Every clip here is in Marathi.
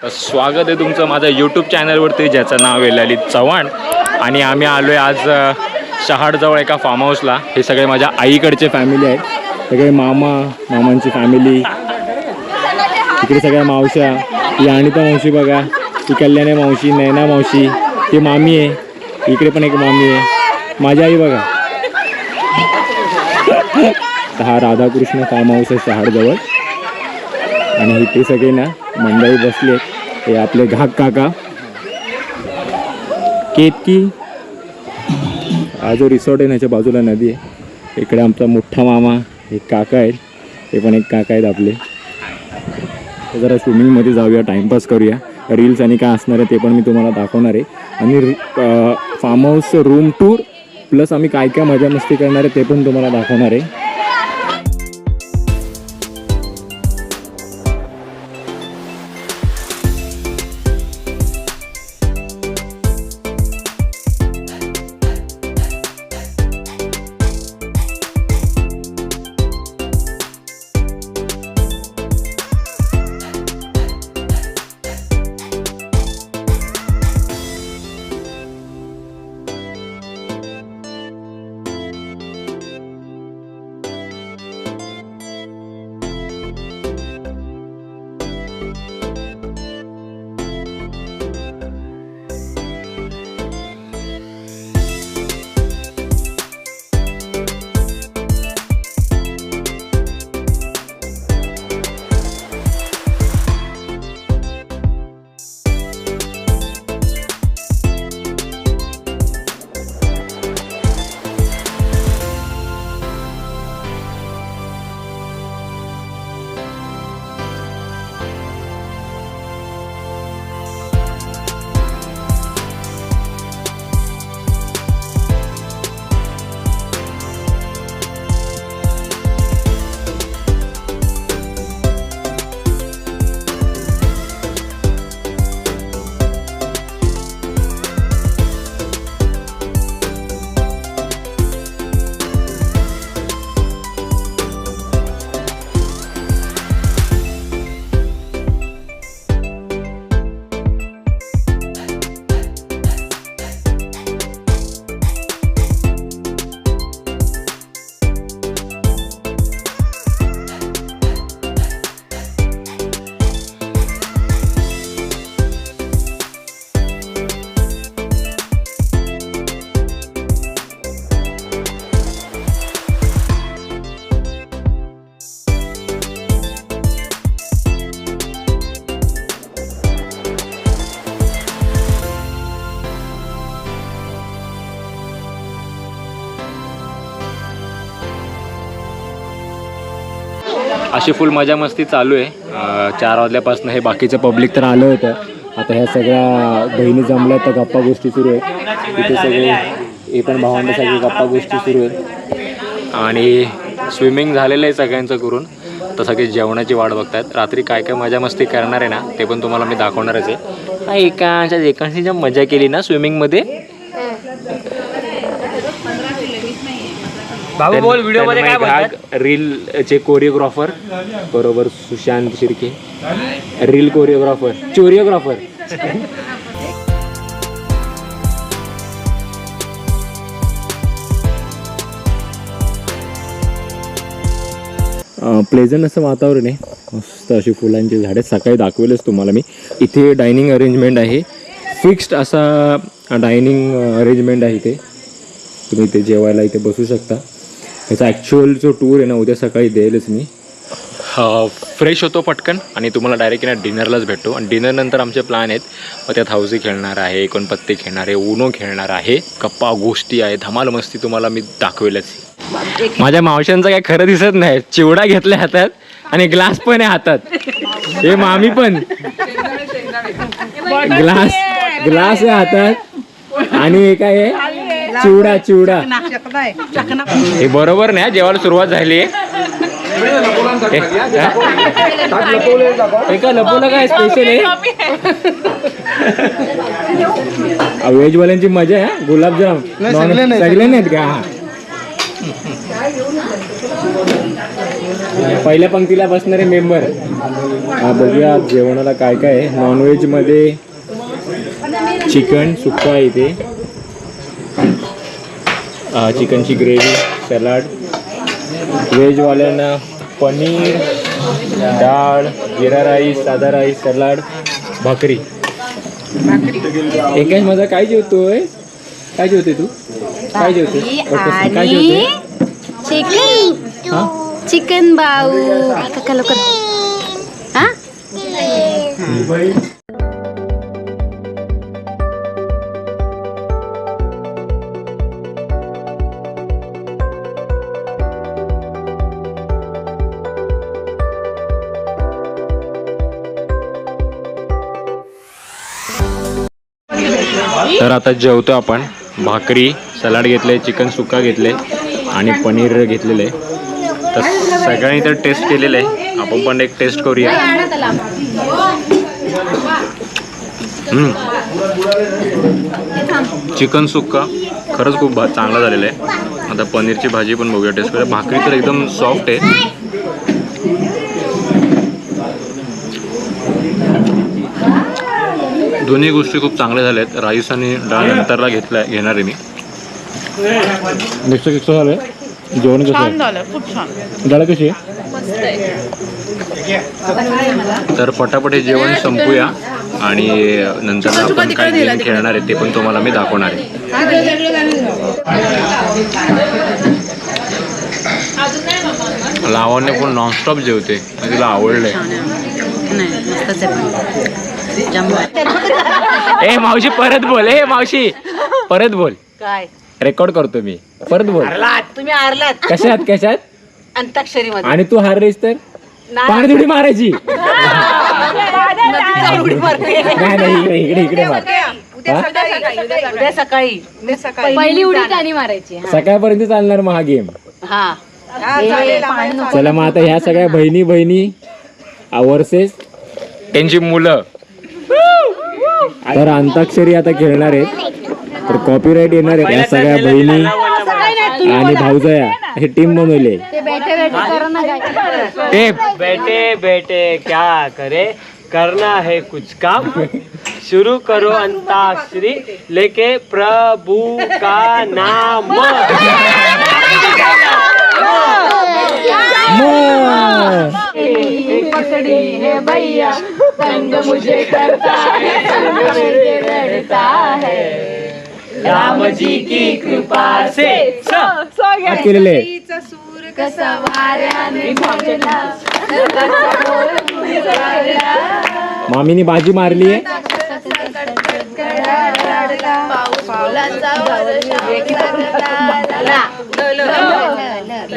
स्वागत आहे तुमचं माझ्या यूट्यूब चॅनलवरती ज्याचं नाव आहे ललित चव्हाण. आणि आम्ही आलो आहे आज शहाडजवळ एका फार्म हाऊसला हे सगळे माझ्या आईकडचे फॅमिली आहेत. सगळे मामा मामांची फॅमिली इकडे सगळ्या मावश्या ही अनिता मावशी बघा ती कल्याणी मावशी नैना मावशी ती मामी आहे. इकडे पण एक मामी आहे. माझी आई बघा. तर हा राधाकृष्ण फार्म हाऊस आहे शहाडजवळ. आणि इथे सगळे ना मंडळी बसले हे आपले घाक काका. केतकी. हा जो रिसॉर्ट आहे ह्याच्या बाजूला नदी आहे. इकडे आमचा मोठा मामा एक काका आहेत. ते पण एक काका आहेत आपले. जरा स्विमिंगमध्ये जाऊया टाईमपास करूया. रील्स आणि काय असणार आहे ते पण मी तुम्हाला दाखवणार आहे. आणि farm house room tour plus आम्ही काय काय मजा मस्ती करणार आहे ते पण तुम्हाला दाखवणार आहे. अशी फुल मजा मस्ती चालू आहे. चार वाजल्यापासून हे बाकीचं पब्लिक तर आलं होतं. आता ह्या सगळ्या बहिणी जमल्या तर गप्पा गोष्टी सुरू आहे इथे सगळे हे पण भावंड सगळी गप्पा गोष्टी सुरू आहेत. आणि स्विमिंग झालेलं आहे सगळ्यांचं करून. तर सगळे जेवणाची वाट आहेत रात्री काय काय मजा मस्ती करणार आहे ना ते पण तुम्हाला मी दाखवणारच आहे. एकाच्या एकांशी ज्या मजा केली ना स्विमिंगमध्ये बाबू बोल व्हिडिओमध्ये काय बोलतात? रील चे कोरिओग्राफर बरोबर Sushant Shirke. Reel choreographer choreographer pleasant असं वातावरण आहे. मस्त अशी फुलांची झाडे. सकाळी दाखवेलच तुम्हाला मी. इथे डायनिंग अरेंजमेंट आहे. फिक्स्ड असा डायनिंग अरेंजमेंट आहे इथे. तुम्ही इथे जेवायला इथे बसू शकता. ह्याचा ॲक्च्युअल जो टूर आहे ना उद्या सकाळी देईलच मी. फ्रेश होतो पटकन आणि तुम्हाला डायरेक्ट ना डिनरलाच भेटतो. आणि डिनरनंतर आमचे प्लॅन आहेत मग त्यात हाऊसी खेळणार आहे कोण पत्ते खेळणार आहे उनो खेळणार आहे गप्पा गोष्टी आहे धमाल मस्ती तुम्हाला मी दाखवेलच. माझ्या मावशांचं काय खरं दिसत नाही. चिवडा घेतलाय हातात आणि ग्लास पण आहे हातात. हे मामी पण. ग्लास ग्लास आहे हातात. आणि हे काय आहे? चिवडा चिवडा. हे बरोबर नाही जेवायला सुरुवात झाली. हे का लपवलं काय स्पेशल आहे? व्हेजवाल्यांची मजा आहे हा? गुलाबजाम. नॉन सगळे नाहीत का? हा. पहिल्या पंक्तीला बसणारे मेंबर बघूया आज जेवणाला काय काय आहे. नॉनव्हेजमध्ये चिकन सुक्का आहे इथे. चिकनची ग्रेव्ही सलाड. व्हेजवाल्यांना पनीर डाळ जिरा राईस साधा राईस सलाड भाकरी. एकाच माझा काय जेवतोय? काय जेवते तू? काय जेवते? काय आणि जेवते? चिकन हा? चिकन बाऊ. काका लवकर हा? तर आता जेवतो आपण. भाकरी सलाड घेतले चिकन सुक्का घेतले आणि पनीर घेतलेलं. आहे तर सगळ्यांनी तर टेस्ट केलेलं. आहे आपण पण एक टेस्ट करूया. चिकन सुक्का. खरंच खूप भा चांगला झालेला आहे. आता पनीरची भाजी पण बघूया टेस्ट करूया. भाकरी तर एकदम सॉफ्ट आहे. दोन्ही गोष्टी खूप चांगल्या झाल्या आहेत राईस आणि डाळ नंतरला घेतला घेणार आहे मी. मिक्स किक्स झालं जेवण कसं आहे? झालं खूप छान. डाळ कशी आहे? तर पटापट हे जेवण संपूया. आणि नंतर आपण काय गेम खेळणार आहे ते पण तुम्हाला मी दाखवणार आहे. लावण्य पण नॉनस्टॉप जेवते. तिला आवडलंय नाही मस्तच आहे पण जमलं ए मावशी परत बोल. ए मावशी परत बोल. काय? रेकॉर्ड करतो मी. परत बोल. तुम्ही हारलात. कशात कशात? अंताक्षरी मध्ये आणि तू हारलीस तर? पाणी थोडी मारायची. नाही नाही इकडे इकडे इकडे मार. हा? उद्या सकाळी पहिली उडी त्याने मारायची सकाळपर्यंत चालणार मग हा गेम. हा. चला मग आता ह्या सगळ्या बहिणी बहिणी वर्सेस. त्यांची मुलं. तर अंताक्षरी आता खेळणार आहेत तर कॉपीराईट येणार आहेत या सगळ्या बहिणी आणि भाऊजया हे टीम बनवले. ते बेटे बेटे क्या. करे? करना है कुछ काम. शुरू करो अंताक्षरी. लेके प्रभु का नाम. मग. राम जी की कृपा से आत केलेले मामीनी बाजी मारली आहे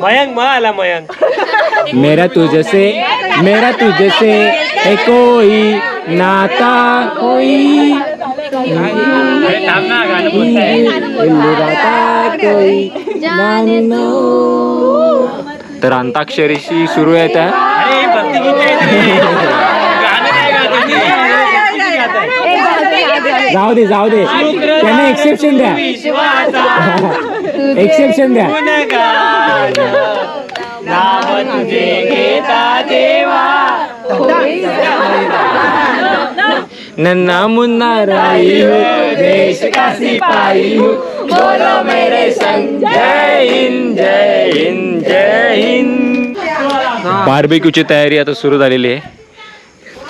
मयंक. आला मयंक. मेरा तुझसे मेरा तुझसे है कोई नाता कोई कोई तर अंताक्षरीशी सुरू आहे त्या. हे? जाऊ दे जाऊ दे. त्यांना एक्सेप्शन द्या. एक्सेप्शन द्या. तुझे घेता देवा. नन्ना मुन्ना राई हो देश का सिपाही हो. बोलो मेरे संग जय हिंद जय हिंद जय हिंद. बार्बेक्यूची तयारी आता सुरू झालेली आहे.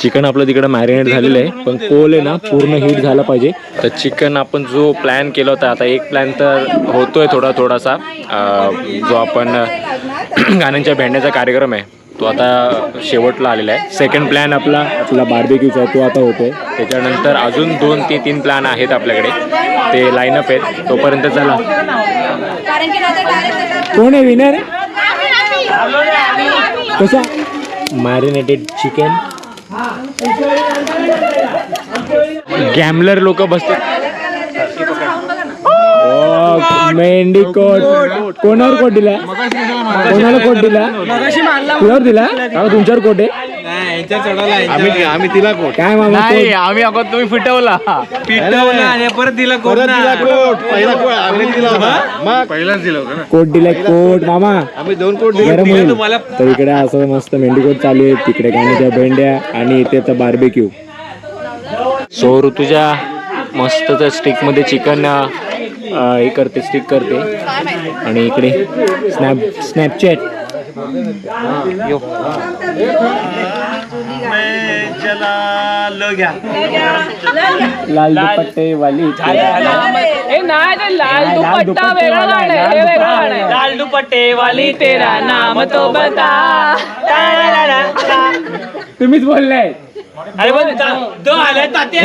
चिकन आपलं तिकडं मॅरिनेट झालेलं आहे. पण कोल आहे ना पूर्ण हीट झाला पाहिजे. तर चिकन आपण जो प्लॅन केला होता आता एक प्लॅन तर होतोय थोडा थोडासा. जो आपण गाण्यांच्या भेंड्याचा कार्यक्रम आहे तो आता शेवटला आलेला आहे. सेकंड प्लॅन आपला आपला बार्बेक्यूचा आहे तो आता होतोय. त्याच्यानंतर अजून दोन ते तीन प्लॅन आहेत आपल्याकडे. ते लाईनअप आहेत. तोपर्यंत चला. कोण आहे विनर कसा मॅरिनेटेड चिकन गॅमलर लोक बसतात. मेंढी कोट. कोणावर कोट दिला? कोणाला कोट दिला? तुझ्यावर दिला? तुमच्यावर कोट आहे. आम्ही आम्ही तिला कोट. काय मामा कोट? आम्ही अगोदर तुम्ही फिटवला. आणि परत दिला कोट परत दिला कोट. पहिला कोट आम्ही दिला होता. मग? पहिलाच दिला होता ना. कोट दिलाय कोट मामा. आम्ही दोन कोट गरम होईल तर इकडे असं मस्त मेंढीकोट चालू आहे. तिकडे गाण्याच्या भेंड्या आणि इथे तर बार्बेक्यू सो ऋतुजा मस्त स्टिकमध्ये चिकन हे करते स्टिक करते. आणि इकडे स्नॅप स्नॅपचॅट लाल दुपट्टे वाली लाल दुपट्टा वेगळं गाणं आहे, हे वेगळं गाणं आहे. लाल दुपट्टे वाली तेरा नाम तो बता. तुम्हीच बोललाय अरे पण तो आलाय तात्या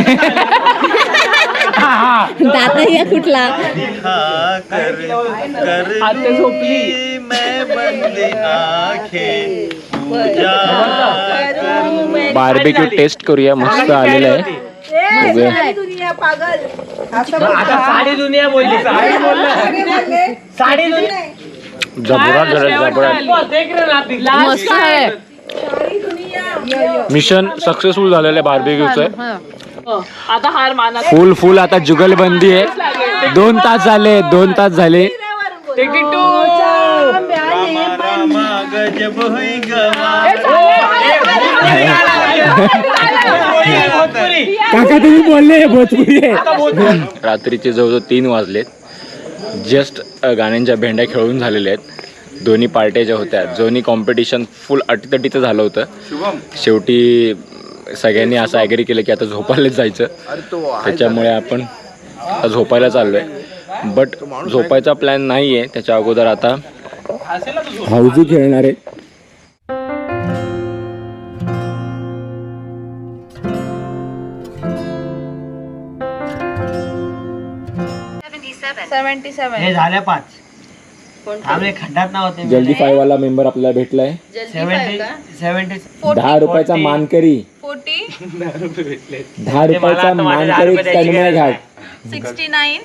दादा या कुठला? आता झोपली. बार्बेक्यू टेस्ट करूया मस्त आलेलं आहे. बघूया. आता साडी दुनिया बोलली साडी बोलला. साडी दुनिया जबरा जरा जबरा. देख रहे हो ना आप मस्त आहे. मिशन सक्सेसफुल झालेलं आहे बार्बेक्यूचं आता हार माना फुल फुल आता जुगलबंदी आहे. दोन तास झाले दोन तास झाले. टिकिटू काका तुम्ही बोलले भोजपुरी रात्रीचे जवळजवळ तीन वाजलेत. जस्ट गाण्यांच्या भेंड्या खेळून झालेल्या आहेत. दोन्ही पार्ट्या ज्या होत्या दोन्ही कॉम्पिटिशन फुल अटीतटीचं झालं होतं. शेवटी सगळ्यांनी असं ॲग्री केलं की आता झोपायलाच जायचं. त्याच्यामुळे आपण आता झोपायला चाललो आहे. बट झोपायचा प्लॅन नाही आहे त्याच्या अगोदर आता हाऊजी खेळणार आहे. हे झाल्या पाच. आम्ही खड्डात होते जल्दी फाय वाला मेंबर आपल्याला भेटलाय. सेव्हन्टी सेव्हन्टी दहा रुपयाचा मानकरी. दहा रुपयाचा आता दहा मानकरी रुपये द्यायची तन्मय गरज घाट. Sixty nine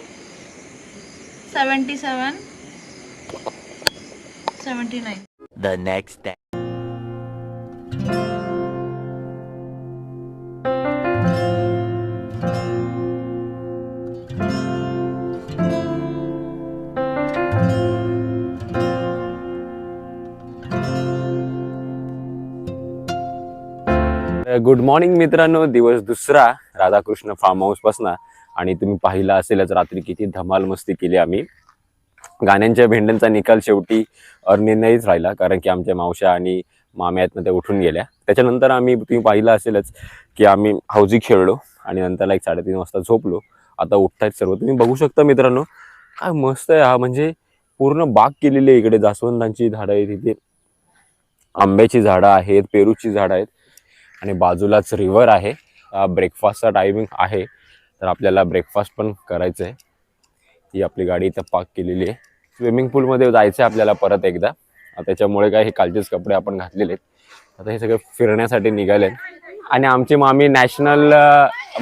seventy seven seventy nine good morning मित्रांनो. दिवस दुसरा राधाकृष्ण फार्म हाऊस पासना. आणि तुम्ही पाहिला असेलच रात्री किती धमाल मस्ती केली आम्ही. गाण्यांच्या भेंड्यांचा निकाल शेवटी अनिर्णयच राहिला कारण की आमच्या मावश्या आणि माम्यातनं त्या उठून गेल्या. त्याच्यानंतर आम्ही तुम्ही पाहिलं असेलच की आम्ही हौजी खेळलो आणि नंतरला एक साडेतीन वाजता झोपलो. आता उठतायत सर्व. तुम्ही बघू शकता मित्रांनो काय मस्त आहे हा. म्हणजे पूर्ण बाग केलेली आहे इकडे जास्वंदांची झाडं आहेत इथे. आंब्याची झाडं आहेत पेरूची झाडं आहेत. आणि बाजूलाच रिव्हर आहे. ब्रेकफास्टचा टायमिंग आहे. तर आपल्याला ब्रेकफास्ट पण करायचं आहे ही आपली गाडी इथं पार्क केलेली आहे. स्विमिंग पूलमध्ये जायचं आहे आपल्याला परत एकदा. त्याच्यामुळे काय हे कालचेच कपडे आपण घातलेले आहेत. आता हे सगळे फिरण्यासाठी निघाले आणि आमची मामी नॅशनल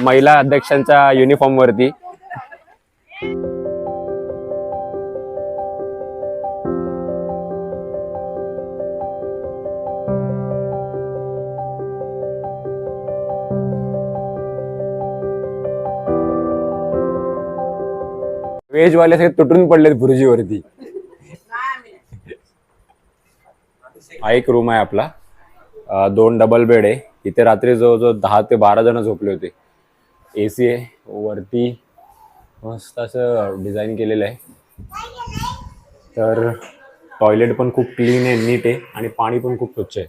महिला अध्यक्षांच्या युनिफॉर्मवरती व्हेजवाले सगळे तुटून पडलेत भुर्जीवरती हा एक रूम आहे आपला. दोन डबल बेड आहे. इथे रात्री जवळजवळ दहा ते बारा जण झोपले होते. ए सी आहे. वरती मस्त असं डिझाईन केलेलं आहे. तर टॉयलेट पण खूप क्लीन आहे नीट आहे आणि पाणी पण खूप स्वच्छ आहे.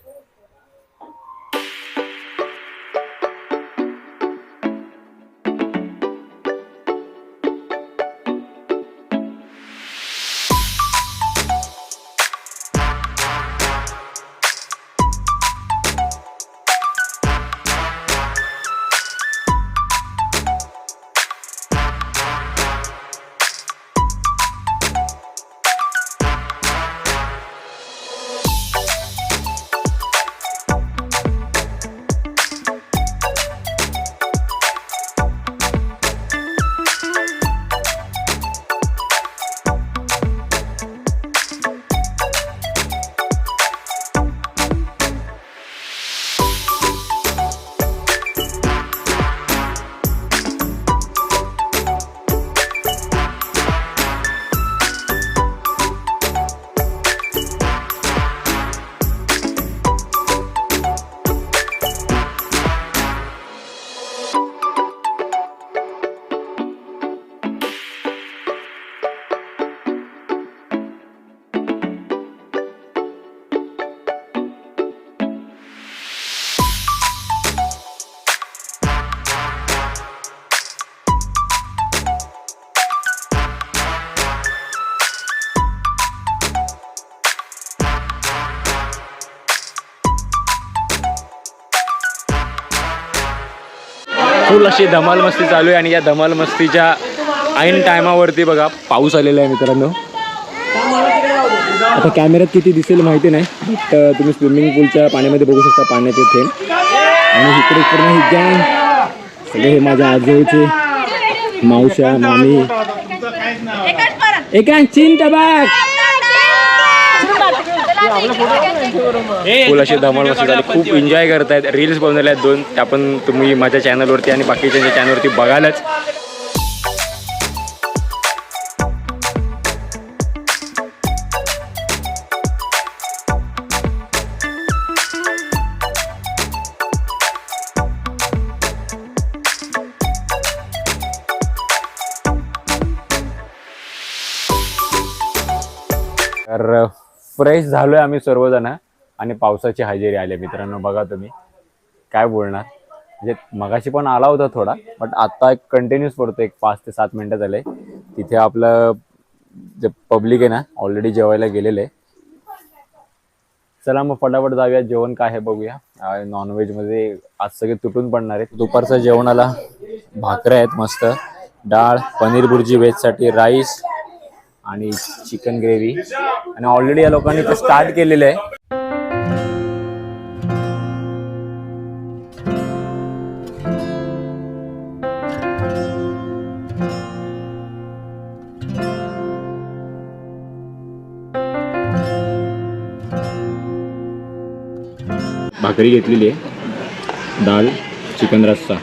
फुल अशी धमाल मस्ती चालू आहे आणि या धमाल मस्तीच्या ऐन टायमावरती बघा पाऊस आलेला आहे मित्रांनो. आता कॅमेऱ्यात किती दिसेल माहिती नाही बट तुम्ही स्विमिंग पूलच्या पाण्यामध्ये बघू शकता पाण्याचे थेंब. आणि इकडे पूर्ण ही गँग सगळे हे माझ्या आजोळचे मावशा मामी. एका चिंट बाग फुल अशी धमाल मस्ती झाली. खूप एन्जॉय करतायत. रील्स बनवल्या आहेत दोन. त्या पण तुम्ही माझ्या चॅनलवरती आणि बाकीच्या चॅनलवरती बघालच. फ्रेश झालोय आम्ही सर्वजण आणि पावसाची हजेरी आली मित्रांनो बघा तुम्ही. काय बोलणार? म्हणजे मगाशी पण आला होता थोडा बट आता एक कंटिन्यूस पडतो एक पाच ते सात मिनटं झाले. तिथे आपलं जे पब्लिक आहे ना ऑलरेडी जेवायला गेलेलं आहे. चला मग फटाफट जाऊया. जेवण काय आहे बघूया. नॉनव्हेजमध्ये आज सगळे तुटून पडणार आहेत. दुपारचं जेवणाला भाकऱ्या आहेत मस्त. डाळ पनीर भुर्जी व्हेजसाठी राईस आणि चिकन ग्रेव्ही. आणि ऑलरेडी या लोकांनी ते स्टार्ट केलेलं आहे. भाकरी घेतलेली आहे. डाळ चिकन रस्सा.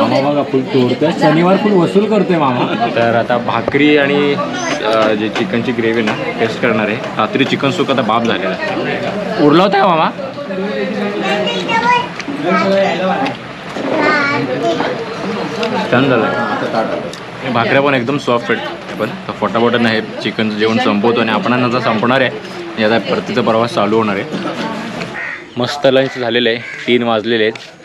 मामा बघा फुल तोडतोय शनिवार फुल वसूल करतोय मामा. तर आता भाकरी आणि अं, जे चिकनची ग्रेव्ही ना टेस्ट करणार आहे. रात्री चिकन सुक आता बाप झालेला आहे. उरला होता का मामा? छान झालं. भाकऱ्या पण एकदम सॉफ्ट आहेत. पण तर फटाफट नाही चिकनचं जेवण संपवतो आणि आपण नंतर संपणार आहे. आता परतीचा प्रवास चालू होणार आहे. मस्त लंच झालेलं आहे. तीन वाजलेले आहेत.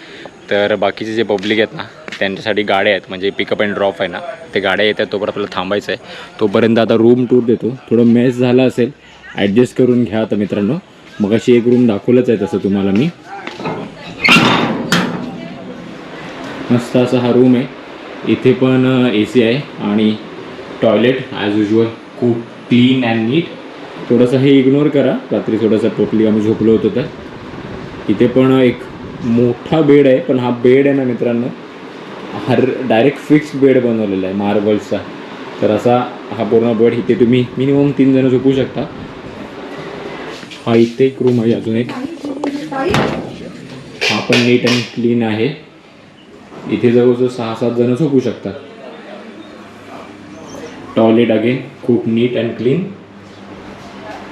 तर बाकीचे जे पब्लिक आहेत ना त्यांच्यासाठी गाड्या आहेत. म्हणजे पिकअप अँड ड्रॉप आहे ना ते गाड्या येतात तोपर्यंत आपल्याला थांबायचं आहे. तोपर्यंत आता रूम टूर देतो. थोडं मेस झालं असेल ॲडजस्ट करून घ्या आता मित्रांनो. मग अशी एक रूम दाखवलंच आहे तसं तुम्हाला मी. मस्त असा हा रूम आहे. इथे पण ए सी आहे आणि टॉयलेट ॲज युजल खूप क्लीन अँड नीट थोडंसं हे इग्नोर करा. रात्री थोडंसं टोटली आम्ही झोपलो होतो तर. इथे पण एक मोठा बेड आहे पण हा बेड आहे ना मित्रांनो हर डायरेक्ट फिक्स्ड बेड बनवलेला आहे मार्बल्सचा. तर असा हा पूर्ण बेड इथे तुम्ही मिनिमम तीन जण झोपू शकता. हा इथे एक रूम आहे अजून एक. हा पण नीट अँड क्लीन आहे. इथे जवळजवळ सहा सात जण झोपू शकतात. टॉयलेट अगेन खूप नीट अँड क्लीन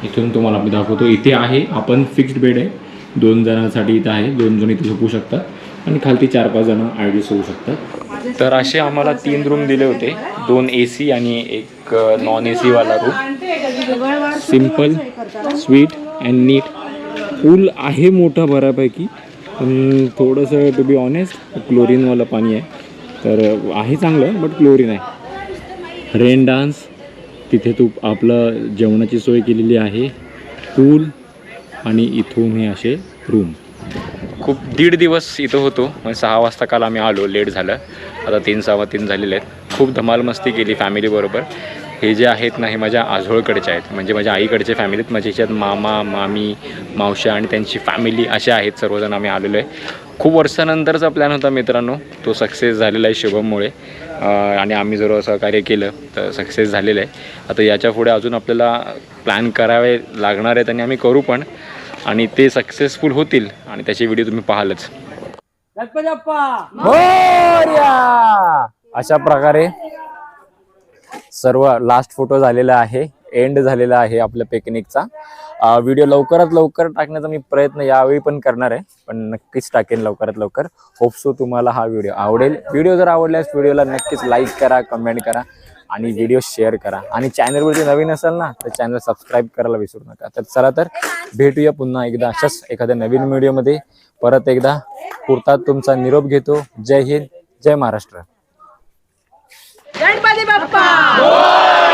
इथून तुम्हाला मी दाखवतो. इथे आहे आपण फिक्स्ड बेड आहे. दोन जणांसाठी इथं आहे. दोन जण इथे झोपू शकतात. आणि खालती चार पाच जण ॲडजस्ट होऊ शकतात. तर असे आम्हाला तीन रूम दिले होते. दोन ए सी आणि एक non A सीवाला room simple sweet and neat pool आहे मोठा बऱ्यापैकी. पण थोडंसं टू बी ऑनेस्ट क्लोरीनवालं पाणी आहे. तर आहे चांगलं बट क्लोरीन आहे. रेन डान्स तिथे तू आपलं जेवणाची सोय केलेली आहे. पूल आणि इथून हे असे रूम खूप दीड दिवस इथं होतो. म्हणजे सहा वाजता काल आम्ही आलो. लेट झालं. आता तीन सहा तीन झालेले आहेत. खूप धमाल मस्ती केली फॅमिलीबरोबर हे जे आहेत ना हे माझ्या आजोळकडचे आहेत. म्हणजे माझ्या आईकडचे फॅमिलीत माझ्या ह्याच्यात मामा मामी मावशा आणि त्यांची फॅमिली असे आहेत. सर्वजण आम्ही आलेलो आहे. खूप वर्षानंतरचा प्लॅन होता मित्रांनो. तो सक्सेस झालेला आहे शुभममुळे. आणि आम्ही जर सहकार्य केलं तर सक्सेस झालेलं आहे. आता याच्यापुढे अजून आपल्याला प्लॅन करावे लागणार आहेत आणि आम्ही करू पण. आणि ते सक्सेसफुल होतील आणि त्याचे व्हिडिओ तुम्ही पाहालच. अशा प्रकारे सर्व लास्ट फोटो झालेला आहे एंड झालेला आहे आपल्या पिकनिकचा व्हिडिओ लवकरात लवकर टाकण्याचा मी प्रयत्न यावेळी पण करणार आहे पण नक्कीच टाकेन लवकरात लवकर. होपसो तुम्हाला हा व्हिडिओ आवडेल. व्हिडिओ जर आवडल्यास व्हिडिओला नक्कीच लाईक करा कमेंट करा. आणि व्हिडिओ शेअर करा. आणि चॅनलवरती नवीन असेल ना तर चॅनल सबस्क्राईब करायला विसरू नका. तर चला तर भेटूया पुन्हा एकदा अशाच एखाद्या नवीन व्हिडिओमध्ये परत एकदा पुरता तुमचा निरोप घेतो. जय हिंद जय महाराष्ट्र. गणपती बाप्पा!